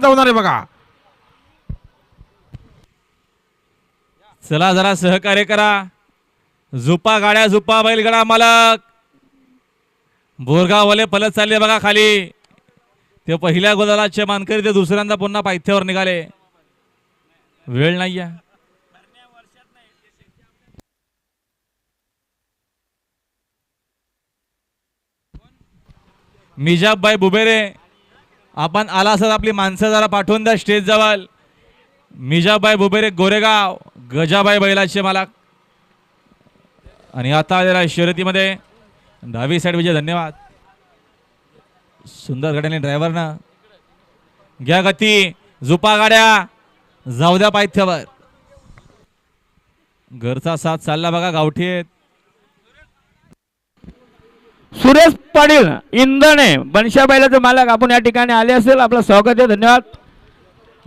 जाणार आहे बघा? चला जरा सहकार्य करा. झुपा गाड्या झुपा बैलगाडा मालक. बोरगाववाले पलत चालले बघा खाली. ते पहिल्या गोलाचे मानकरी ते दुसऱ्यांदा पुन्हा पायथ्यावर निघाले. वेळ नाही आहे. मिजाबबाई बुबेरे आपण आला असत आपली माणसं जरा पाठवून द्या स्टेज जवळ. मिजाबाई भुबेरे गोरेगाव गजाबाई बैलाचे मला आणि आता जरा शर्यतीमध्ये. डावी साईड विजय धन्यवाद. सुंदर गाड्याने ड्रायव्हरनं घ्या गती झुपा गाड्या. जाऊ द्या पायथ्यावर. घरचा साथ चालला बघा गावठी आहेत. सुरेश पाटील इंधने बनशा बैलाचे मालक आपण या ठिकाणी आले असेल आपलं स्वागत आहे धन्यवाद.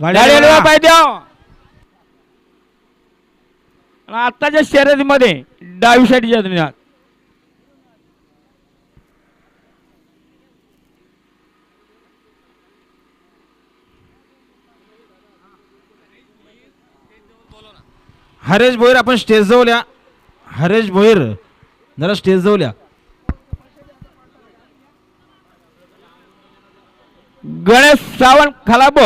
पाहिजे आत्ताच्या शर्यतीमध्ये डावी साईडच्या धन्यवाद हरेश भोईर आपण स्टेज जवळ या. हरेश भोईर जरा स्टेज जवळ या. गणेश सावंत खलाबो